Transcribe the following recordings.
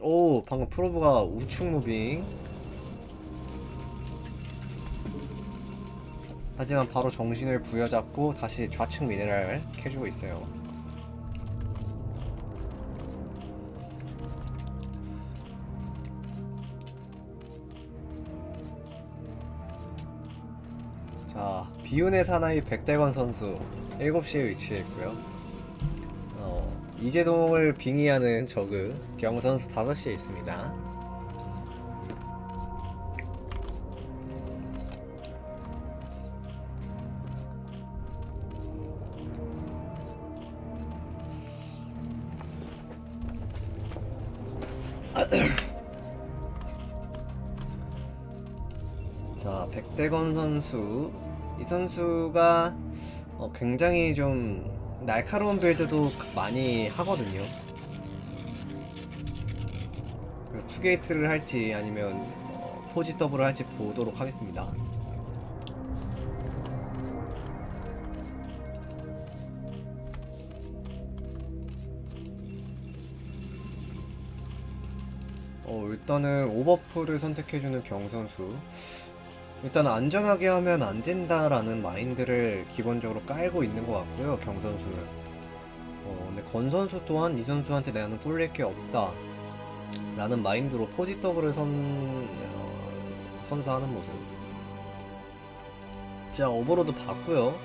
오 방금 프로브가 우측 무빙. 하지만 바로 정신을 부여잡고 다시 좌측 미네랄 캐주고 있어요. 자 비운의 사나이 백대건 선수 7시에 위치해 있고요. 어, 이재동을 빙의하는 저그 경 선수 5시에 있습니다. 자, 백대건 선수. 이 선수가 어, 굉장히 좀 날카로운 빌드도 많이 하거든요. 그래서 투게이트를 할지 아니면 어, 포지 더블을 할지 보도록 하겠습니다. 어, 일단은 오버풀을 선택해주는 경 선수. 일단 안전하게 하면 안 된다라는 마인드를 기본적으로 깔고 있는 것 같고요, 경 선수는. 어, 근데 건 선수 또한 이 선수한테 나는 뿔릴 게 없다. 라는 마인드로 포지 더블을 선, 어, 선사하는 모습. 자, 오버로드 봤고요.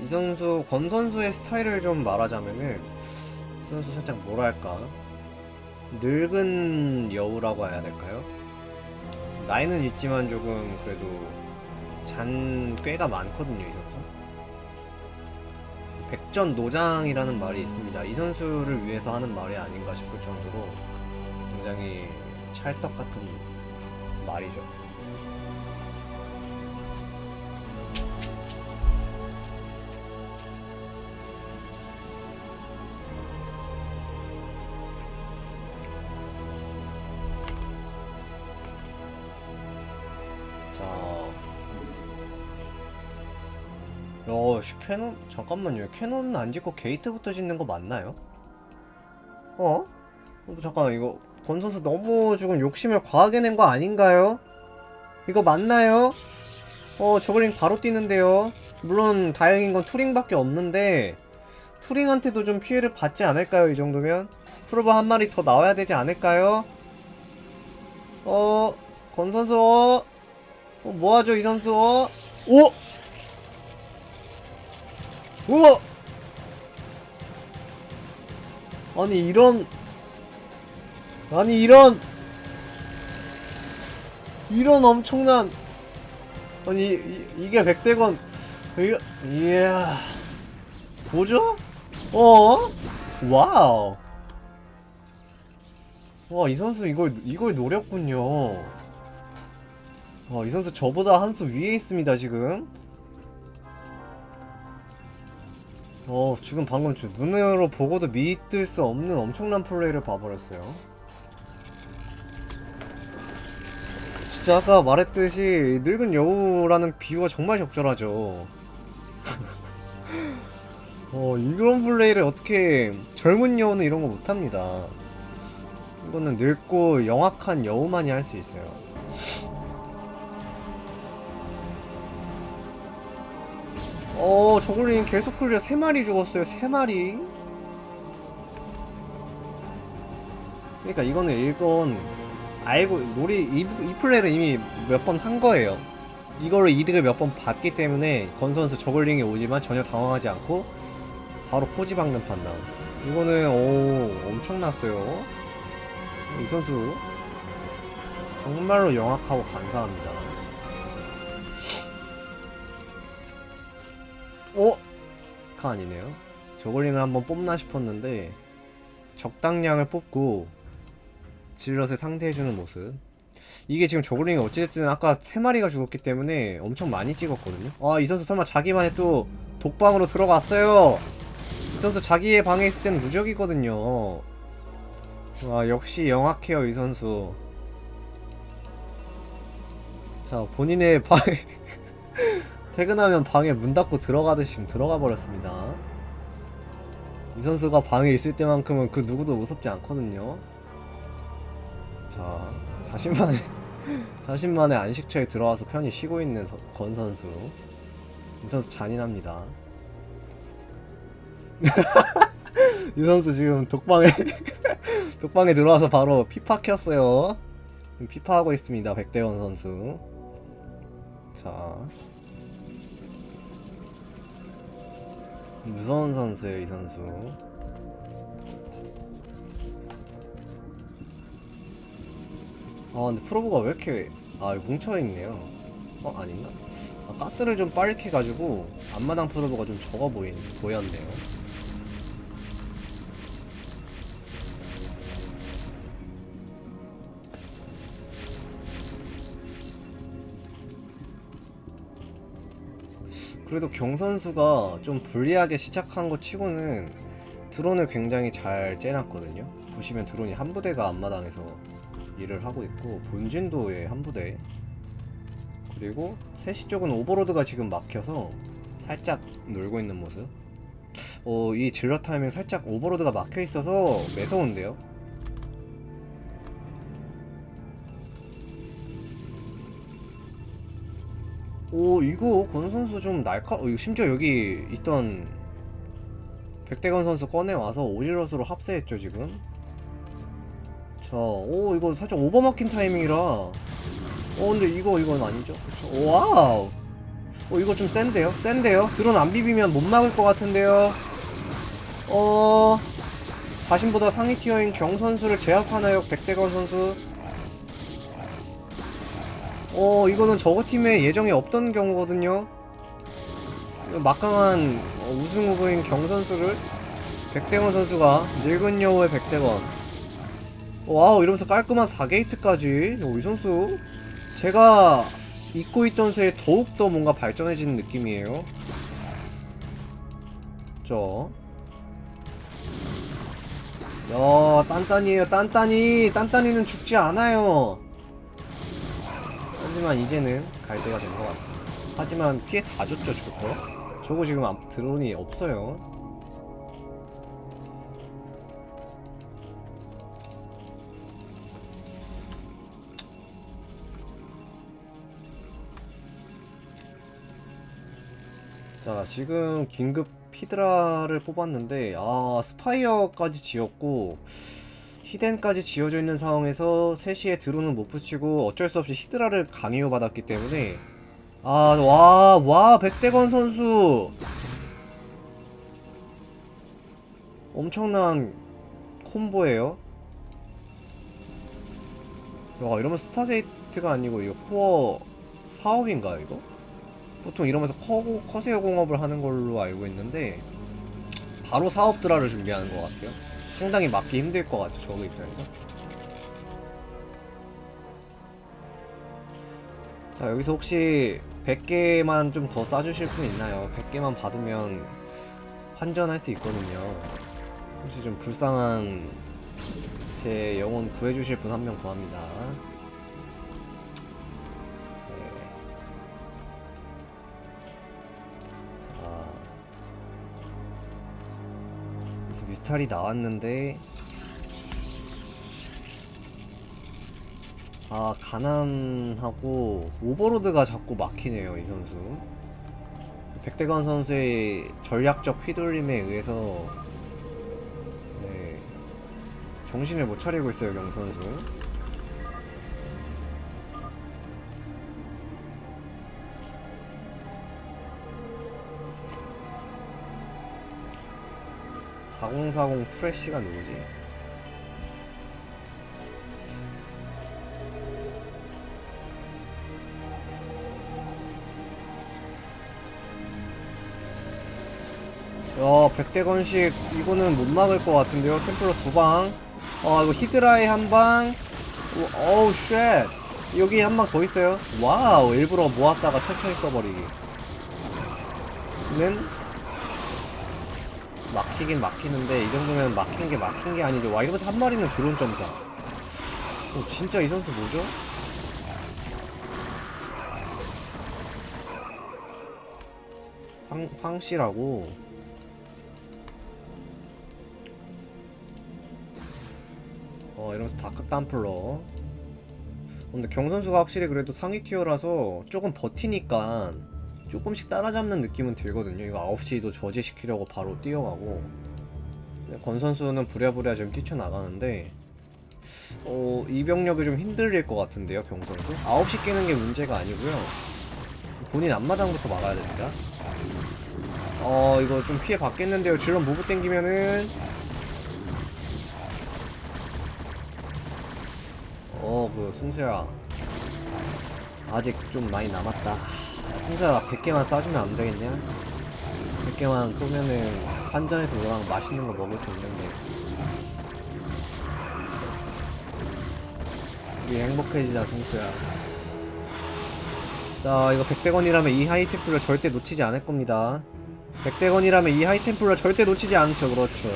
이 선수, 건 선수의 스타일을 좀 말하자면은, 이 선수 살짝 뭐랄까. 늙은 여우라고 해야 될까요? 나이는 있지만 조금 그래도 잔 꾀가 많거든요, 이 선수. 백전 노장이라는 말이 있습니다. 이 선수를 위해서 하는 말이 아닌가 싶을 정도로 굉장히 찰떡 같은 말이죠. 야, 씨, 캐논 잠깐만요. 캐논 안 짓고 게이트부터 짓는 거 맞나요? 어? 어, 잠깐 이거 권 선수 너무 지금 욕심을 과하게 낸 거 아닌가요? 이거 맞나요? 어, 저글링 바로 뛰는데요. 물론 다행인 건 투링밖에 없는데 투링한테도 좀 피해를 받지 않을까요? 이 정도면 프로버 한 마리 더 나와야 되지 않을까요? 어, 권 선수 어, 어, 뭐하죠 이 선수? 어? 오! 우와! 아니 이런 아니 이런 이런 엄청난 아니 이, 이게 백대건 이거 이야 뭐죠? 어? 와우 와 이 선수 이걸 이걸 노렸군요 와, 이 선수 저보다 한 수 위에 있습니다, 지금. 어, 지금 방금 저 눈으로 보고도 믿을 수 없는 엄청난 플레이를 봐버렸어요. 진짜 아까 말했듯이 늙은 여우라는 비유가 정말 적절하죠. 어, 이런 플레이를 어떻게 젊은 여우는 이런 거 못합니다. 이거는 늙고 영악한 여우만이 할 수 있어요. 어, 저글링 계속 클리어 3마리 죽었어요. 3마리. 그러니까 이거는 일건 알고 놀이 이, 이 플레이를 이미 몇 번 한 거예요. 이거를 이득을 몇 번 봤기 때문에 건 선수 저글링이 오지만 전혀 당황하지 않고 바로 포지 박는 판단. 이거는 오 엄청났어요. 이 선수 정말로 영악하고 감사합니다. 어? 카 아니네요. 저글링을 한번 뽑나 싶었는데 적당량을 뽑고 질럿을 상대해주는 모습. 이게 지금 저글링이 어찌됐든 아까 세 마리가 죽었기 때문에 엄청 많이 찍었거든요. 아, 이 선수 설마 자기만의 또 독방으로 들어갔어요. 이 선수 자기의 방에 있을 때는 무적이거든요. 와, 역시 영악해요, 이 선수. 자, 본인의 방에 퇴근하면 방에 문 닫고 들어가듯이 들어가 버렸습니다. 이 선수가 방에 있을 때만큼은 그 누구도 무섭지 않거든요. 자, 자신만의 자신만의 안식처에 들어와서 편히 쉬고 있는 서- 권 선수. 이 선수 잔인합니다. 이 선수 지금 독방에 독방에 들어와서 바로 피파 켰어요. 지금 피파 하고 있습니다. 백대원 선수. 자. 무서운 선수예요, 이 선수. 아, 근데 프로브가 왜 이렇게 아, 뭉쳐있네요. 어, 아닌가? 아, 가스를 좀 빠르게 해가지고 앞마당 프로브가 좀 적어 보인, 보였네요. 그래도 경 선수가 좀 불리하게 시작한 것 치고는 드론을 굉장히 잘 째놨거든요. 보시면 드론이 한 부대가 앞마당에서 일을 하고 있고 본진도에 한 부대 그리고 3시 쪽은 오버로드가 지금 막혀서 살짝 놀고 있는 모습 어, 이 질러 타이밍 살짝 오버로드가 막혀 있어서 매서운데요. 오 이거 권 선수 좀 날카 어, 심지어 여기 있던 백대건 선수 꺼내 와서 오지러스로 합세했죠 지금. 자오 이거 살짝 오버마킨 타이밍이라. 어 근데 이거 이건 아니죠? 그쵸? 와우. 어 이거 좀 센데요? 센데요? 드론 안 비비면 못 막을 것 같은데요? 어 자신보다 상위 티어인 경 선수를 제압하나요 백대건 선수 어 이거는 저거 팀에 예정에 없던 경우거든요. 막강한 어, 우승 후보인 경 선수를 백대건 선수가 늙은 여우의 백대건 와우 이러면서 깔끔한 4게이트까지. 어, 이 선수 제가 잊고 있던 새에 더욱더 뭔가 발전해지는 느낌이에요. 저. 야, 딴딴이에요, 딴딴이. 딴딴이는 죽지 않아요. 하지만 이제는 갈 때가 된 것 같습니다. 하지만 피해 다 줬죠, 저거. 저거 지금 앞 드론이 없어요. 자, 지금 긴급 피드라를 뽑았는데, 아, 스파이어까지 지었고, 히덴까지 지어져 있는 상황에서 3시에 드론은 못 붙이고 어쩔 수 없이 히드라를 강요 받았기 때문에 아, 와, 와, 백대건 선수 엄청난 콤보예요. 야, 이러면 스타게이트가 아니고 이거 코어 사업인가요, 이거? 보통 이러면서 커, 커세어 공업을 하는 걸로 알고 있는데 바로 사업 드라를 준비하는 것 같아요. 상당히 맞기 힘들 것 같아, 저거 입장에서. 자, 여기서 혹시 100개만 좀 더 싸주실 분 있나요? 100개만 받으면 환전할 수 있거든요. 혹시 좀 불쌍한 제 영혼 구해주실 분 한 명 구합니다. 뮤탈이 나왔는데. 아 가난하고 오버로드가 자꾸 막히네요 이 선수. 백대건 선수의 전략적 휘둘림에 의해서 네, 정신을 못 차리고 있어요 경 선수 (4040) 프레쉬가 누구지? 야, 백대건식 이거는 못 막을 것 같은데요. 템플러 두 방. 어, 이거 히드라에 한 방. 오, 어우, 쉣. 여기 한 방 더 있어요. 와우, 일부러 모았다가 천천히 써버리기. 는 막히긴 막히는데 이 정도면 막힌 게 막힌 게 아니죠. 와 이러면서 한 마리는 드론 점사. 어, 진짜 이 선수 뭐죠? 황, 황씨라고. 어 이러면서 다크 땀플러. 근데 경선수가 확실히 그래도 상위 티어라서 조금 버티니까 조금씩 따라잡는 느낌은 들거든요. 이거 9시도 저지시키려고 바로 뛰어가고. 권 선수는 부랴부랴 지금 뛰쳐나가는데 어, 이 병력이 좀 힘들릴 것 같은데요 경 선수 9시 깨는 게 문제가 아니고요. 본인 앞마당부터 막아야 됩니다. 어 이거 좀 피해 받겠는데요. 질럿 무브 땡기면은. 어 그 승수야. 아직 좀 많이 남았다. 야, 승수야. 100개만 쏴주면 안 되겠냐? 100개만 쏘면은 한전에서 너랑 맛있는 거 먹을 수 있는데. 우리 행복해지자 승수야. 자 이거 100대건이라면 이 하이템플러 절대 놓치지 않을 겁니다. 100대건이라면 이 하이템플러 절대 놓치지 않죠. 그렇죠.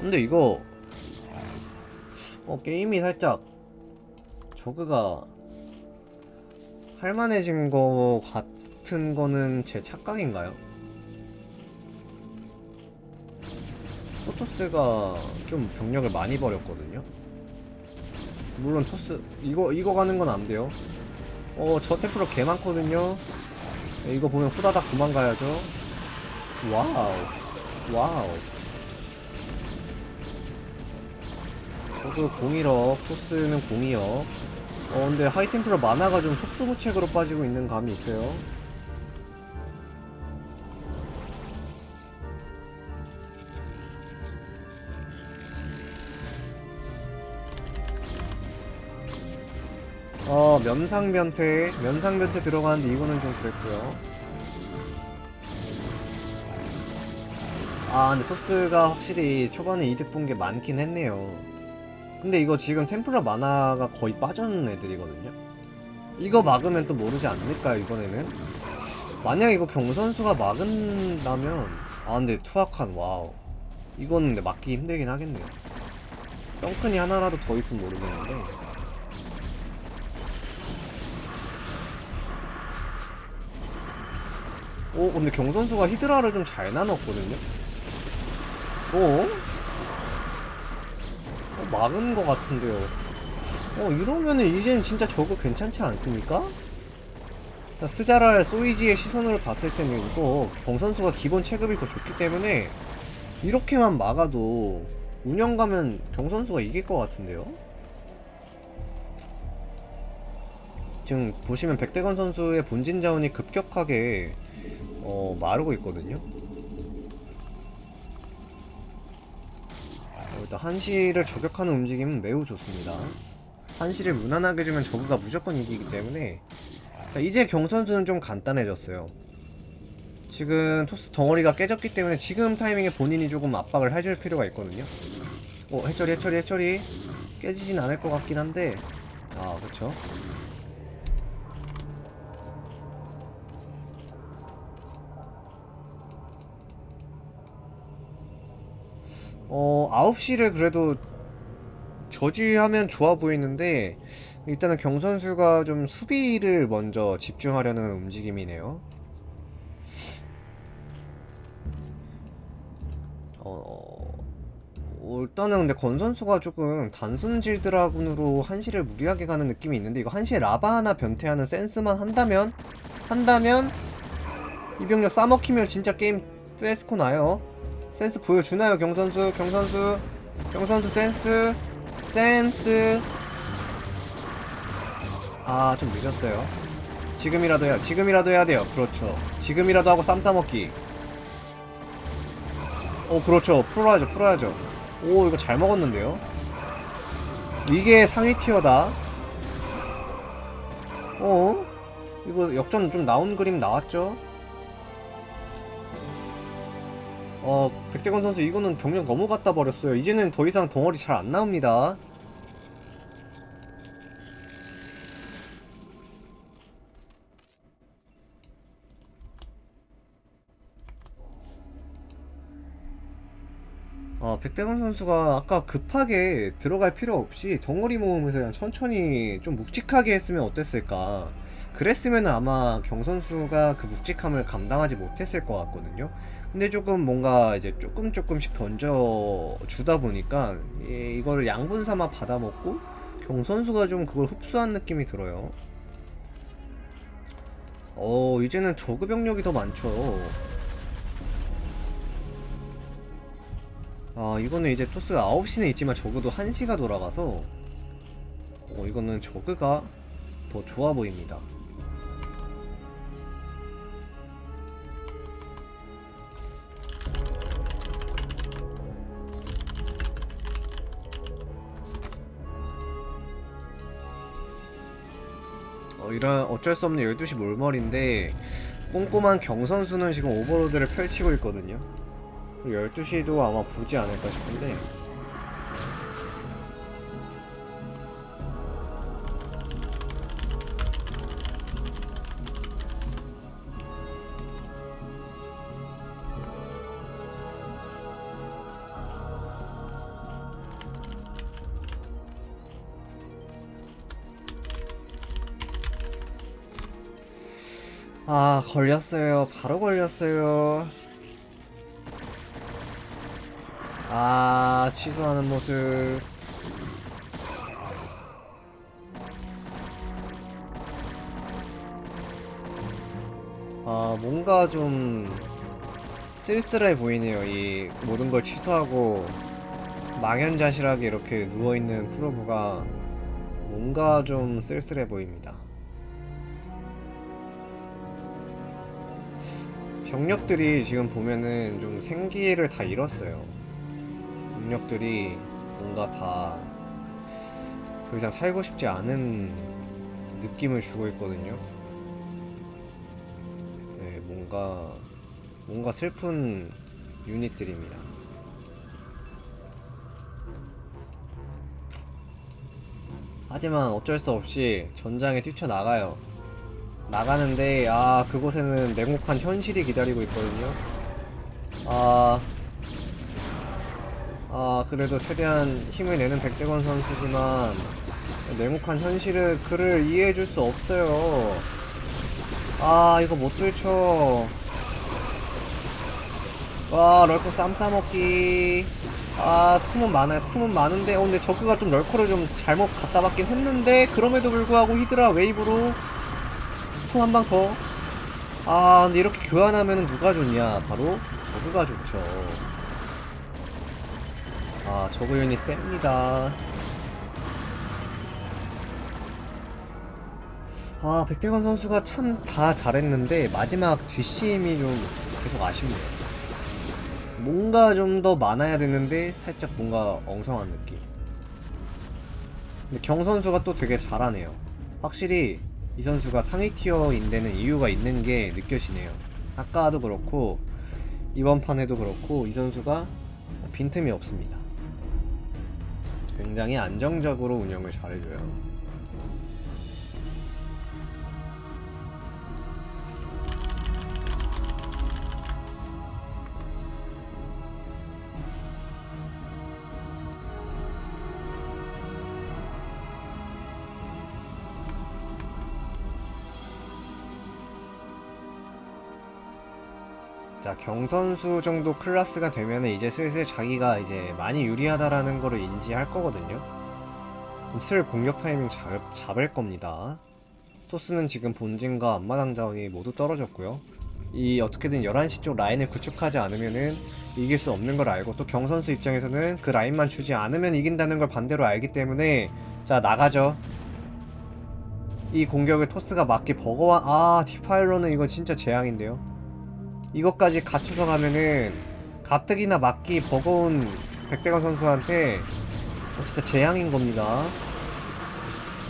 근데 이거 어 게임이 살짝 저그가 할만해진 거 같은 거는 제 착각인가요? 포토스가 좀 병력을 많이 버렸거든요. 물론 토스 이거 이거 가는 건 안 돼요. 어저 템플러 개 많거든요. 네, 이거 보면 후다닥 도망가야죠. 와우. 와우. 저도 공이력 토스는 공이력 어 근데 하이템플러 만화가 좀 속수무책으로 빠지고 있는 감이 있어요. 어 면상변태. 면상변태 들어가는데 이거는 좀 그랬고요. 아 근데 토스가 확실히 초반에 이득 본 게 많긴 했네요 근데 이거 지금 템플러 만화가 거의 빠져는 애들이거든요. 이거 막으면 또 모르지 않을까요 이번에는? 만약 이거 경선수가 막은다면 아 근데 투악한 와우. 이거는 근데 막기 힘들긴 하겠네요. 썬큰이 하나라도 더 있으면 모르겠는데. 오 근데 경선수가 히드라를 좀 잘 나눴거든요? 어? 어 막은 것 같은데요 어 이러면은 이젠 진짜 저거 괜찮지 않습니까? 자, 스자랄 소이지의 시선으로 봤을 때는 이거 경선수가 기본 체급이 더 좋기 때문에 이렇게만 막아도 운영 가면 경선수가 이길 것 같은데요? 지금 보시면 백대건 선수의 본진 자원이 급격하게 어, 마르고 있거든요. 어, 일단 한시를 저격하는 움직임은 매우 좋습니다. 한시를 무난하게 주면 저그가 무조건 이기기 때문에 자, 이제 경 선수는 좀 간단해졌어요. 지금 토스 덩어리가 깨졌기 때문에 지금 타이밍에 본인이 조금 압박을 해줄 필요가 있거든요. 어, 해처리, 해처리, 해처리. 깨지진 않을 것 같긴 한데, 아, 그쵸. 어, 9시를 그래도 저지하면 좋아 보이는데 일단은 경선수가 좀 수비를 먼저 집중하려는 움직임이네요. 어, 어, 일단은 근데 권 선수가 조금 단순 질드라군으로 한시를 무리하게 가는 느낌이 있는데 이거 한시에 라바 하나 변태하는 센스만 한다면 한다면 이 병력 싸먹히면 진짜 게임 세스코 나요. 센스 보여주나요 경선수? 경선수? 경선수 센스? 센스? 아 좀 늦었어요. 지금이라도 해야 지금이라도 해야 돼요. 그렇죠. 지금이라도 하고 쌈 싸먹기. 오 그렇죠. 풀어야죠 풀어야죠. 오 이거 잘 먹었는데요? 이게 상위 티어다. 어? 이거 역전 좀 나온 그림 나왔죠? 어, 백대건 선수 이거는 병력 갖다 버렸어요. 이제는 더 이상 덩어리 잘 안 나옵니다. 백대건 선수가 아까 급하게 들어갈 필요 없이 덩어리 모으면서 그냥 천천히 좀 묵직하게 했으면 어땠을까. 그랬으면 아마 경 선수가 그 묵직함을 감당하지 못했을 것 같거든요. 근데 조금 뭔가 이제 조금 조금씩 던져 주다 보니까 이, 이거를 양분 삼아 받아먹고 경 선수가 좀 그걸 흡수한 느낌이 들어요. 어, 이제는 저그 병력이 더 많죠. 아 이거는 이제 토스가 9시는 있지만 적어도 1시가 돌아가서 어 이거는 저그가 더 좋아 보입니다. 어 이런 어쩔 수 없는 12시 몰머리인데 꼼꼼한 경선수는 지금 오버로드를 펼치고 있거든요 12시도 아마 보지 않을까 싶은데. 아 걸렸어요. 바로 걸렸어요 아 취소하는 모습. 아 뭔가 좀 쓸쓸해 보이네요 이 모든 걸 취소하고 망연자실하게 이렇게 누워있는 프로브가 뭔가 좀 쓸쓸해 보입니다. 병력들이 지금 보면은 좀 생기를 다 잃었어요 능력들이 뭔가 다 더 이상 살고 싶지 않은 느낌을 주고 있거든요. 네, 뭔가 뭔가 슬픈 유닛들입니다. 하지만 어쩔 수 없이 전장에 뛰쳐나가요. 나가는데 아 그곳에는 냉혹한 현실이 기다리고 있거든요. 아 아 그래도 최대한 힘을 내는 백대건 선수지만 냉혹한 현실을 그를 이해해줄 수 없어요. 아 이거 못 들쳐. 와 럴커 쌈 싸먹기. 아 스톰은 많아요. 스톰은 많은데 어 근데 저그가 좀 럴커를 좀 잘못 갖다 받긴 했는데 그럼에도 불구하고 히드라 웨이브로 스톰 한 방 더. 아 근데 이렇게 교환하면 누가 좋냐? 바로 저그가 좋죠 아 저그 유닛 셉니다. 아 백대건 선수가 참 다 잘했는데 마지막 뒷심이 좀 계속 아쉽네요. 뭔가 좀 더 많아야 되는데 살짝 뭔가 엉성한 느낌. 근데 경 선수가 또 되게 잘하네요. 확실히 이 선수가 상위 티어인 데는 이유가 있는 게 느껴지네요. 아까도 그렇고 이번 판에도 그렇고 이 선수가 빈틈이 없습니다 굉장히 안정적으로 운영을 잘해줘요. 경선수 정도 클라스가 되면 이제 슬슬 자기가 이제 많이 유리하다라는 거를 인지할 거거든요. 슬 공격 타이밍 잡, 잡을 겁니다. 토스는 지금 본진과 앞마당 자원이 모두 떨어졌고요. 이 어떻게든 11시 쪽 라인을 구축하지 않으면은 이길 수 없는 걸 알고 또 경선수 입장에서는 그 라인만 주지 않으면 이긴다는 걸 반대로 알기 때문에 자 나가죠. 이 공격을 토스가 맞게 버거와 아 디파일러는 이거 진짜 재앙인데요. 이것까지 갖춰서 가면은 가뜩이나 맞기 버거운 백대관 선수한테 진짜 재앙인 겁니다.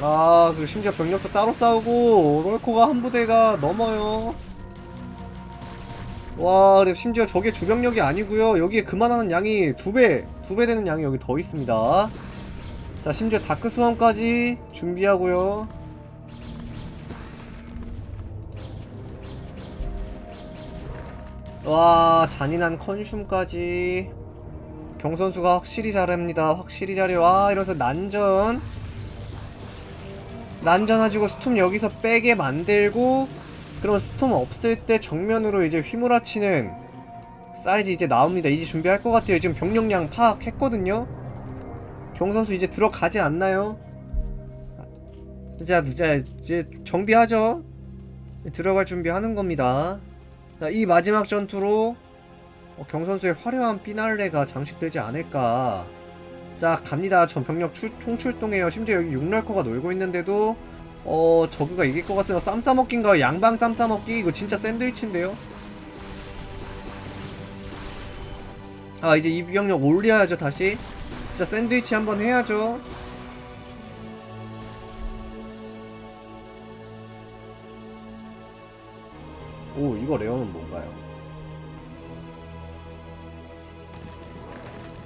아, 그리고 심지어 병력도 따로 싸우고 롤코가 한 부대가 넘어요. 와, 그리고 심지어 저게 주병력이 아니고요. 여기에 그만하는 양이 두 배, 두 배 되는 양이 여기 더 있습니다. 자, 심지어 다크 수험까지 준비하고요. 와 잔인한 컨슘까지 경선수가 확실히 잘합니다. 확실히 잘해요. 와 이러면서 난전 난전해지고 스톰 여기서 빼게 만들고 그러면 스톰 없을 때 정면으로 이제 휘몰아치는 사이즈 이제 나옵니다. 이제 준비할 것 같아요. 지금 병력량 파악했거든요. 경선수 이제 들어가지 않나요? 자, 자 이제 정비하죠. 들어갈 준비하는 겁니다. 자, 이 마지막 전투로 어, 경선수의 화려한 피날레가 장식되지 않을까. 자, 갑니다. 전 병력 출, 총출동해요. 심지어 여기 육럴커가 놀고 있는데도 어, 저그가 이길 것 같아요. 쌈 싸먹기인가요? 양방 쌈 싸먹기? 이거 진짜 샌드위치인데요? 아, 이제 이 병력 올려야죠, 다시. 진짜 샌드위치 한번 해야죠. 오, 이거 레어는 뭔가요?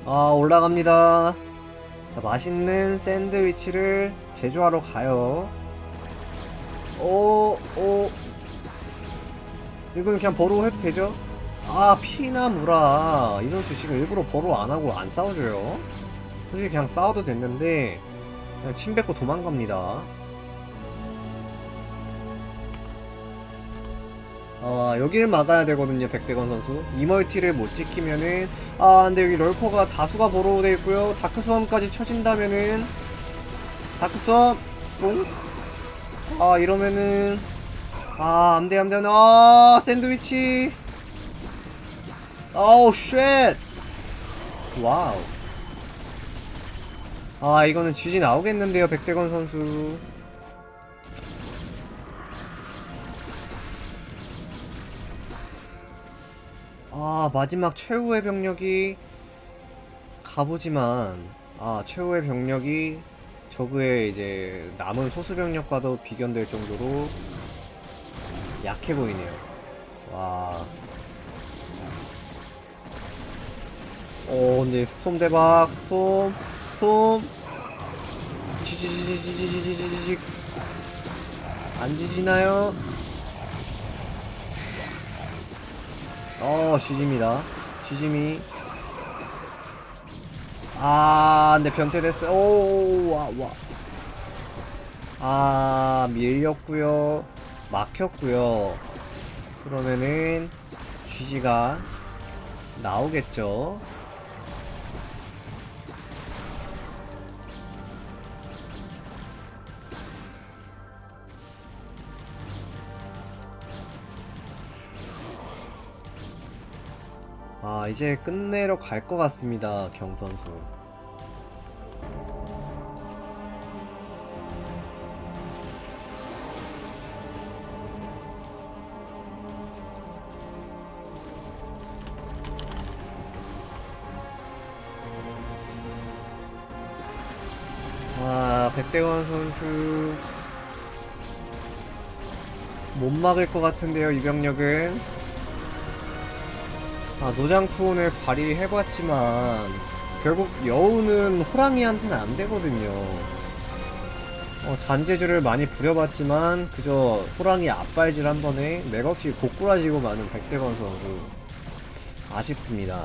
아, 올라갑니다. 자, 맛있는 샌드위치를 제조하러 가요. 오, 오. 이건 그냥 버로 해도 되죠? 아, 피나 무라. 이 선수 지금 일부러 버로 안 하고 안 싸워줘요. 솔직히 그냥 싸워도 됐는데, 그냥 침 뱉고 도망갑니다. 아 여기를 막아야 되거든요 백대건 선수. 이 멀티를 못 지키면은 아 근데 여기 럴커가 다수가 보로 돼 있고요. 다크스웜까지 쳐진다면은 똥? 아 이러면은 아 안돼 안돼 안돼. 아 샌드위치! 아우 쉣! 와우. 아 이거는 GG 나오겠는데요 백대건 선수 아 마지막 최후의 병력이 가보지만 아 최후의 병력이 저그의 이제 남은 소수 병력과도 비견될 정도로 약해 보이네요. 와. 어 근데 스톰 대박 스톰 스톰 지지지지지지지지지 안 지지나요? 어, 지짐이다. 지짐이. 아, 근데 변태됐어. 오, 와, 와. 아, 밀렸구요. 막혔구요. 그러면은, GG가 나오겠죠. 아 이제 끝내러 갈 것 같습니다 경 선수. 아 백대원 선수. 못 막을 것 같은데요 이 병력은 아, 노장투혼을 발휘해봤지만 결국 여우는 호랑이한테는 안 되거든요. 어, 잔재주를 많이 부려봤지만 그저 호랑이 앞발질 한 번에 맥없이 고꾸라지고 마는 백대건 선수 아쉽습니다.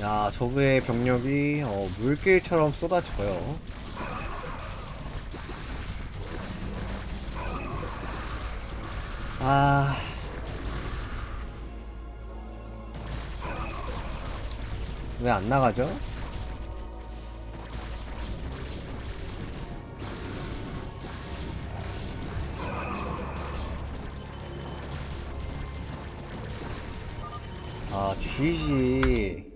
야 저그의 병력이 어, 물길처럼 쏟아져요. 아. 왜 안 나가죠? 아, GG.